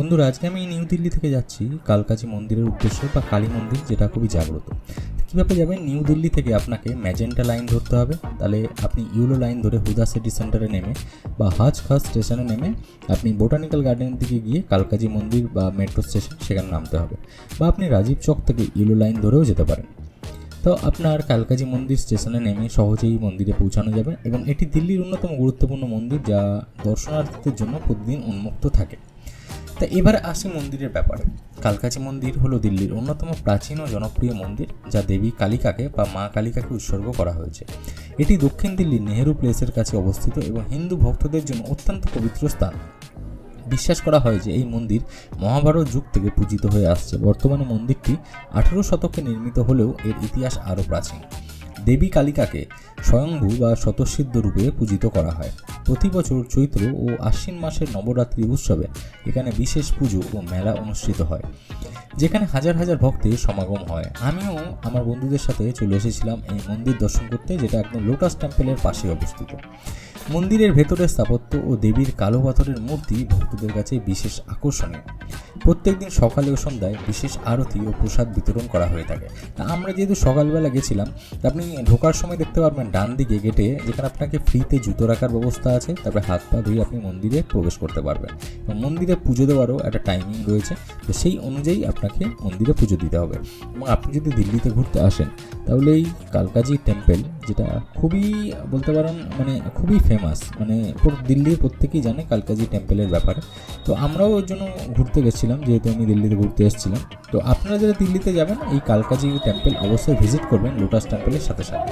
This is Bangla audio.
বন্ধুরা, আজকে আমি নিউ দিল্লি থেকে যাচ্ছি, কালকাজি মন্দিরের উদ্দেশ্যে বা কালী মন্দির যেটা খুবই জাগ্রত। কীভাবে যাবেন? নিউ দিল্লি থেকে আপনাকে ম্যাজেন্টা লাইন ধরতে হবে। তাহলে আপনি ইউলো লাইন ধরে হুদা সিটি সেন্টারে নেমে বা হাজ খাস স্টেশনে নেমে আপনি বোটানিক্যাল গার্ডেনের দিকে গিয়ে কালকাজি মন্দির বা মেট্রো স্টেশন সেখানে নামতে হবে। বা আপনি রাজীব চক থেকে ইউলো লাইন ধরেও যেতে পারেন। তো আপনার কালকাজি মন্দির স্টেশনে নেমে সহজেই মন্দিরে পৌঁছানো যাবে এবং এটি দিল্লির অন্যতম গুরুত্বপূর্ণ মন্দির যা দর্শনার্থীদের জন্য প্রতিদিন উন্মুক্ত থাকে। তা এবার আসি মন্দিরের ব্যাপারে। কালকাজি মন্দির হলো দিল্লির অন্যতম প্রাচীন ও জনপ্রিয় মন্দির, যা দেবী কালিকাকে বা মা কালিকাকে উৎসর্গ করা হয়েছে। এটি দক্ষিণ দিল্লির নেহেরু প্লেসের কাছে অবস্থিত এবং হিন্দু ভক্তদের জন্য অত্যন্ত পবিত্র স্থান। বিশ্বাস করা হয় যে এই মন্দির মহাভারত যুগ থেকে পূজিত হয়ে আসছে। বর্তমানে মন্দিরটি আঠেরো শতকে নির্মিত হলেও এর ইতিহাস আরও প্রাচীন। দেবী কালিকাকে স্বয়ংভূ বা স্বতঃসিদ্ধ রূপে পূজিত করা হয়। প্রতি বছর চৈত্র ও আশ্বিন মাসের নবরাত্রি উৎসবে এখানে বিশেষ পুজো ও মেলা অনুষ্ঠিত হয়, যেখানে হাজার হাজার ভক্তের সমাগম হয়। আমিও আমার বন্ধুদের সাথে চলে এসেছিলাম এই মন্দির দর্শন করতে, যেটা একদম লোটাস টেম্পেলের পাশে অবস্থিত। মন্দিরের ভেতরের স্থাপত্য ও দেবীর কালো পাথরের মূর্তি ভক্তদের কাছে বিশেষ আকর্ষণীয়। প্রত্যেকদিন সকালে ও সন্ধ্যায় বিশেষ আরতি ও প্রসাদ বিতরণ করা হয়ে থাকে। তা আমরা যেহেতু সকালবেলা গেছিলাম, তা আপনি ঢোকার সময় দেখতে পারবেন ডান দিকে গেটে যেখানে আপনাকে ফ্রিতে জুতো রাখার ব্যবস্থা আছে, তারপরে হাত পা ধুয়ে আপনি মন্দিরে প্রবেশ করতে পারবেন। এবং মন্দিরে পুজো দেওয়ারও একটা টাইমিং রয়েছে, তো সেই অনুযায়ী আপনাকে মন্দিরে পুজো দিতে হবে। এবং আপনি যদি দিল্লিতে ঘুরতে আসেন তাহলে এই কালকাজি টেম্পেল যেটা খুবই বলতে পারেন মানে খুবই ফেমাস মানে দিল্লির প্রত্যেকেই জানে কালকাজি টেম্পেলের ব্যাপারে। তো আমরাও ওর জন্য ঘুরতে গেছিলাম, যেহেতু আমি দিল্লিতে ঘুরতে এসেছিলাম। তো আপনারা যারা দিল্লিতে যাবেন, এই কালকাজি টেম্পেল অবশ্যই ভিজিট করবেন লোটাস টেম্পেলের সাথে সাথে।